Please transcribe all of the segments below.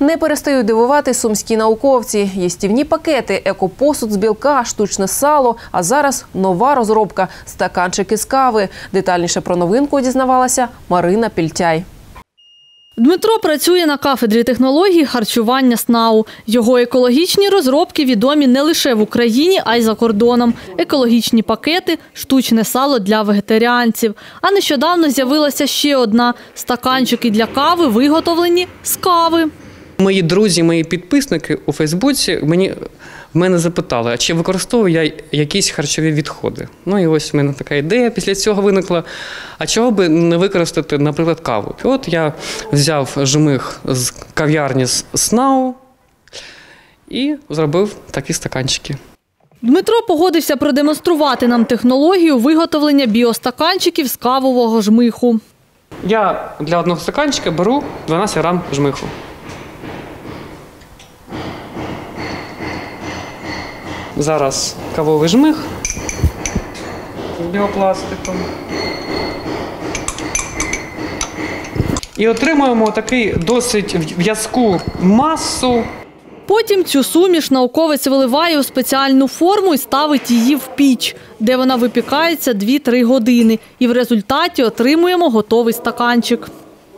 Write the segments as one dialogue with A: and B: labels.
A: Не перестають дивувати сумські науковці. Їстівні пакети, екопосуд з білка, штучне сало. А зараз нова розробка – стаканчики з кави. Детальніше про новинку дізнавалася Марина Пільтяй.
B: Дмитро працює на кафедрі технологій харчування СНАУ. Його екологічні розробки відомі не лише в Україні, а й за кордоном. Екологічні пакети, штучне сало для вегетаріанців. А нещодавно з'явилася ще одна – стаканчики для кави, виготовлені з кави.
C: Мої друзі, мої підписники у Фейсбуці мені мене запитали, а чи використовую я якісь харчові відходи. Ну і ось в мене така ідея після цього виникла. А чого би не використати, наприклад, каву? І от я взяв жмих з кав'ярні з СНАУ і зробив такі стаканчики.
B: Дмитро погодився продемонструвати нам технологію виготовлення біостаканчиків з кавового жмиху.
C: Я для одного стаканчика беру 12 грам жмиху. Зараз кавовий жмих з біопластиком. І отримуємо такий досить в'язку масу.
B: Потім цю суміш науковець виливає у спеціальну форму і ставить її в піч, де вона випікається 2-3 години. І в результаті отримуємо готовий стаканчик.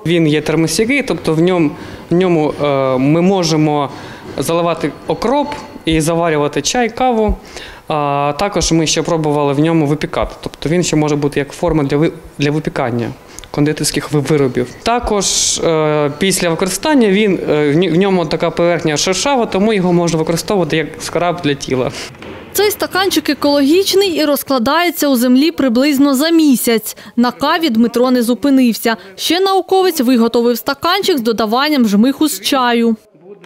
C: Він є термостійкий, тобто в ньому, в ньому е, ми можемо заливати окроп і заварювати чай, каву. А також ми ще пробували в ньому випікати. Тобто він ще може бути як форма для, ви- для випікання кондитерських виробів. Також е, після використання він, е, в ньому така поверхня шершава, тому його можна використовувати як скраб для тіла.
B: Цей стаканчик екологічний і розкладається у землі приблизно за місяць. На каві Дмитро не зупинився. Ще науковець виготовив стаканчик з додаванням жмиху з чаю.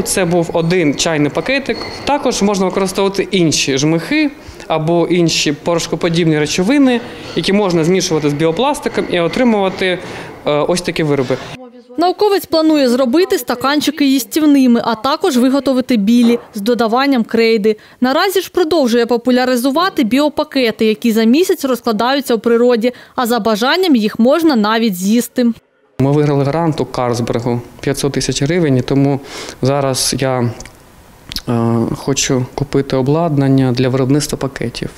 C: Це був один чайний пакетик. Також можна використовувати інші жмихи або інші порошкоподібні речовини, які можна змішувати з біопластиком і отримувати е, ось такі вироби.
B: Науковець планує зробити стаканчики їстівними, а також виготовити білі з додаванням крейди. Наразі ж продовжує популяризувати біопакети, які за місяць розкладаються у природі, а за бажанням їх можна навіть з'їсти.
C: Ми виграли грант у Карсбергу 500 тисяч гривень, тому зараз я е, хочу купити обладнання для виробництва пакетів.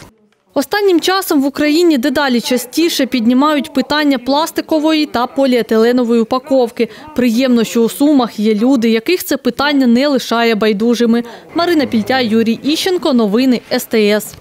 B: Останнім часом в Україні дедалі частіше піднімають питання пластикової та поліетиленової упаковки. Приємно, що у Сумах є люди, яких це питання не лишає байдужими. Марина Пільтя, Юрій Іщенко. Новини СТС.